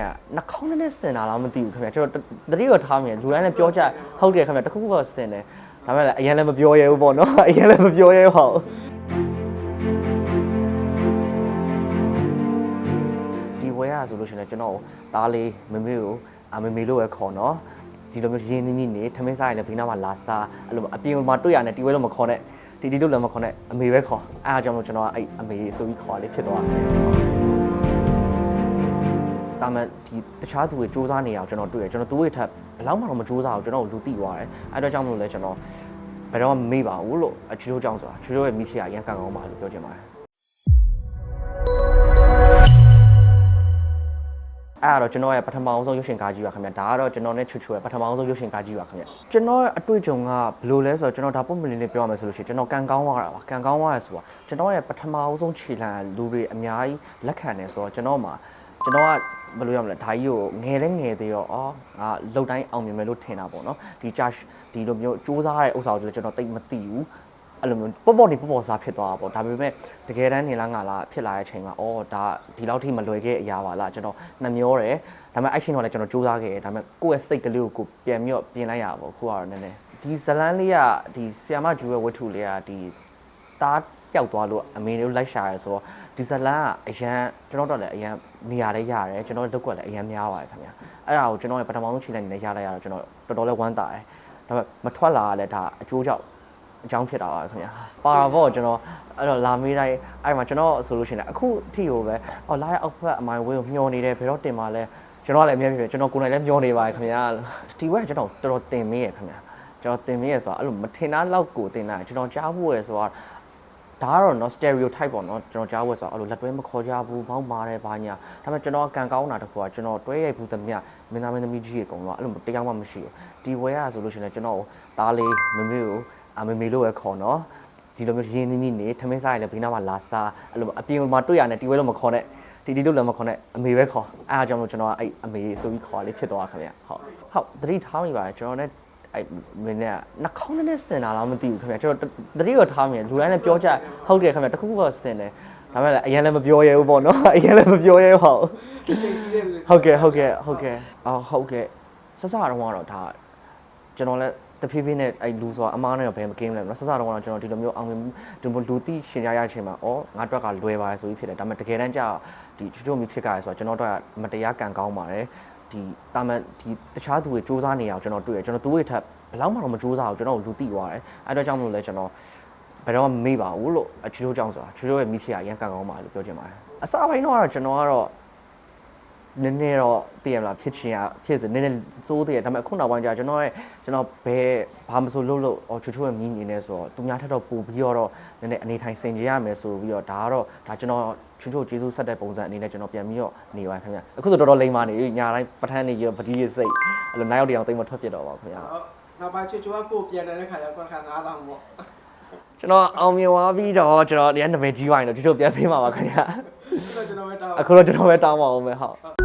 နဲ့ကနှာခေါင်းနဲ့နဲ့ဆင်တာလားမသိဘူးခင်ဗျာကျွန်တော်တတိယထားမြင်လူတိုင်းလည်းပြောကြဟုတ်တယ်ခင်ဗျာတခုခုတော့ဆင်တယ်ဒါပေမဲ့လည်းအရင်လည်းမပြောရဲဘူးပေါ့နော်အရင်လည်းမပြောရဲပါဘူးဒီဝဲရဆိုလို့ရှိရင်လည်းကျွန်တော်သားလေးမမေကိုအမမေလို့ပဲခေါ်နော်ဒီလိုမျိုးရင်းနှီးနှီးနေထမင်းစားရင်လည်းဘေးနားမှာလာစားအဲ့လိုအပြင်မှာတွေ့ရတယ်ဒီဝဲလို့မခေါ်နဲ့ဒီဒီလို့လည်းမခေါ်နဲ့အမေပဲခေါ်အဲ့အားကြောင့်မို့ကျွန်တော်ကအဲ့အမေဆိုပြီးခေါ်ရလေးဖြစ်သွားတယ် တာမန်ဒီတခြားသူတွေစူးစမ်းနေအောင်ကျွန်တော်တွေ့ရကျွန်တော်သူတွေထပ်ဘယ်လောက်မှတော့မစူးစမ်းအောင်ကျွန်တော်တို့လူသိသွားတယ်အဲ့တော့ကြောင့်မလို့လဲကျွန်တော်ဘယ်တော့မှမမေ့ပါဘူးလို့အချီတို့ကြောင့်ဆိုတာချီတို့ရဲ့မိဖြစ်ရအရင်ကန်ကောင်းပါလို့ပြောချင်ပါတယ်အဲ့တော့ကျွန်တော်ရဲ့ပထမအောင်ဆုံးရုပ်ရှင်ကားကြီးပါခင်ဗျာဒါကတော့ကျွန်တော်နဲ့ချူချူရဲ့ပထမအောင်ဆုံးရုပ်ရှင်ကားကြီးပါခင်ဗျာကျွန်တော်ရဲ့အတွေ့အကြုံကဘယ်လိုလဲဆိုတော့ကျွန်တော်ဒါပုံမလင်းလေးပြောရမယ်ဆိုလို့ရှိရင်ကျွန်တော်ကန်ကောင်းသွားတာပါကန်ကောင်းသွားရဆိုတော့ကျွန်တော်ရဲ့ပထမအောင်ဆုံးခြေလှမ်းလူတွေအများကြီးလက်ခံနေဆိုတော့ကျွန်တော်မှာ ကျွန်တော်ကဘယ်လိုရမလဲဒါကြီးကိုငယ်လဲငယ်သေးတော့အော်ငါလှုပ်တိုင်းအောင်မြင်မယ်လို့ထင်တာပေါ့နော်ဒီ charge ဒီလိုမျိုးစူးစမ်းရတဲ့ဥစ္စာကိုကျွန်တော်တိတ်မသိဘူးအဲ့လိုမျိုးပေါ့ပေါ့နေပေါ့ပေါ့စားဖြစ်သွားတာပေါ့ဒါပေမဲ့တကယ်တမ်းနေလားငါလားဖြစ်လာတဲ့အချိန်မှာအော်ဒါဒီလောက်ထိမလွယ်ခဲ့အရာပါလားကျွန်တော်နှမျောတယ်ဒါပေမဲ့အဲ့ချိန်တော့လည်းကျွန်တော်စူးစမ်းခဲ့တယ်ဒါပေမဲ့ကိုယ့်ရဲ့စိတ်ကလေးကိုကိုပြန်ပြီးတော့ပြင်လိုက်ရပါပေါ့ခုကတော့နည်းနည်းဒီဇလန်းလေးကဒီဆီယမဂျူရဲ့ဝတ္ထုလေးကဒီတား ပျောက်သွားလို့အမေတို့လိုက်ရှာရဲဆိုတော့ဒီဇလန်ကအရန်ကျွန်တော်တို့လည်းအရန်နေရာလည်းရတယ်ကျွန်တော်တို့ကွက်လည်းအရန်များပါတယ်ခင်ဗျာအဲ့ဒါကိုကျွန်တော်ရဲ့ပထမဆုံးချိန်လိုက်နေရလိုက်ရတော့ကျွန်တော်တော်တော်လေးဝမ်းသာတယ်ဒါပေမဲ့မထွက်လာရလဲဒါအကျိုးကြောင့်အကြောင်းဖြစ်တာပါခင်ဗျာပါရာဘောကျွန်တော်အဲ့တော့လာမေးတိုင်းအဲ့မှာကျွန်တော်ဆိုလို့ရှိရင်အခုအထိကိုပဲအော်လာရဲ့အောက်ဖက်အမိုင်ဝေးကိုမျောနေတယ်ဘယ်တော့တင်มาလဲကျွန်တော်ကလည်းအများကြီးပဲကျွန်တော်ကိုယ်တိုင်လည်းမျောနေပါတယ်ခင်ဗျာဒီဘက်ကျွန်တော်တော်တော်တင်မေးရခင်ဗျာကျွန်တော်တင်မေးရဆိုတာအဲ့လိုမထင်တာလောက်ကိုတင်တာကျွန်တော်ကြားဖို့ရယ်ဆိုတော့ ဒါကတော့ no stereotype ပေါ့နော်ကျွန်တော်ကြားဝက်ဆိုတော့အဲ့လိုလက်တွဲမခေါ်ကြဘူးဘောင်းမာတယ်ဘာညာဒါပေမဲ့ကျွန်တော်ကံကောင်းတာတစ်ခုကကျွန်တော်တွဲရိုက်ဘူးသမျှမင်းသားမင်းသမီးကြီးရေအကုန်လုံးကအဲ့လိုတရားမှမရှိဘူးဒီဝဲရဆိုလို့ရှိရင်လည်းကျွန်တော်သားလေးမမေကိုအမမေလို့ပဲခေါ်နော်ဒီလိုမျိုးရင်းနှီးနှီးနေထမင်းစားရင်လည်းဘေးနားမှာလာစားအဲ့လိုအပြင်မှာတွေ့ရတယ်ဒီဝဲလို့မခေါ်နဲ့ဒီဒီလို့လည်းမခေါ်နဲ့အမေပဲခေါ်အဲ့အားကြောင့်မို့ကျွန်တော်ကအဲ့အမေဆိုပြီးခေါ်လေးဖြစ်သွားခင်ဗျဟုတ်ဟုတ်သတိထားမိပါတယ်ကျွန်တော်လည်း အဲ့မင်းနဲ့နှာခေါင်းနဲ့နဲ့ဆင်တာလားမသိဘူးခင်ဗျကျွန်တော်တတိယထားမြင်လူတိုင်းလည်းပြောကြဟုတ်တယ်ခင်ဗျတခုခုတော့ဆင်တယ်ဒါပေမဲ့လည်းအရင်လည်းမပြောရဲဘူးပေါ့နော်အရင်လည်းမပြောရဲပါဘူးဟုတ်ကဲ့ဟုတ်ကဲ့ဟုတ်ကဲ့အော်ဟုတ်ကဲ့စစတော့ကတော့ဒါကျွန်တော်လည်းတဖြည်းဖြည်းနဲ့အဲ့လူဆိုတာအမားနဲ့တော့ဘယ်မကင်းလဲနော်စစတော့ကတော့ကျွန်တော်ဒီလိုမျိုးအောင်မြင်ဒီလိုလူသိရှင်ရရချင်းမှာဩငါအတွက်ကလွယ်ပါဆိုပြီးဖြစ်တယ်ဒါပေမဲ့တကယ်တမ်းကျဒီချွတ်ချွတ်မီဖြစ်ကြရဆိုတော့ကျွန်တော်တို့ကမတရားကံကောင်းပါတယ် ဒီတာမန်ဒီတခြားသူတွေစူးစမ်းနေအောင်ကျွန်တော်တွေ့ရကျွန်တော်သူတွေထပ်ဘယ်လောက်မှတော့မစူးစမ်းအောင်ကျွန်တော်လူသိသွားတယ်အဲ့တော့ကြောင့်မလို့လဲကျွန်တော်ဘယ်တော့မှမမေ့ပါဘူးလို့အချွတ်ချွတ်ကြောင့်ဆိုတာချွတ်ချွတ်ရဲ့မိဖြစ်ရအရင်ကံကောင်းပါလို့ပြောချင်ပါတယ်အစပိုင်းတော့ကျွန်တော်ကတော့ နည်းနည်းတော့တည်ရမလားဖြစ်ချင်ရဖြစ်စနည်းနည်းစိုးတည်ရဒါပေမဲ့အခုနောက်ပိုင်းကျကျွန်တော်ရဲ့ကျွန်တော်ဘယ်ဘာမဆိုလုပ်လို့အော်ချူချူရဲ့မြင်းနေနေဆိုတော့သူများထက်တော့ပိုပြီးတော့နည်းနည်းအနေထိုင်စင်ကြရမယ်ဆိုပြီးတော့ဒါကတော့ဒါကျွန်တော်ချူချူကျေးဇူးဆက်တဲ့ပုံစံအနေနဲ့ကျွန်တော်ပြန်ပြီးတော့နေပါခင်ဗျအခုဆိုတော်တော်လိမ့်ပါနေပြီညာတိုင်းပထန်းနေရပတိရစိတ်အဲ့လိုနိုင်ရောက်တရားတိတ်မထွက်ပြတော့ပါခင်ဗျနောက်ပိုင်းချွတ်ချွတ်ကကိုပြန်တဲ့ခါကျတော့ခါ9000ပေါ့ကျွန်တော်အောင်မြင်သွားပြီးတော့ကျွန်တော်ဒီကနံပါတ်ကြီးဝိုင်းတော့ဒီလိုပြန်ပေးမှာပါခင်ဗျအဲ့တော့ကျွန်တော်ပဲတောင်းအခုတော့ကျွန်တော်ပဲတောင်းပါအောင်မယ်ဟုတ်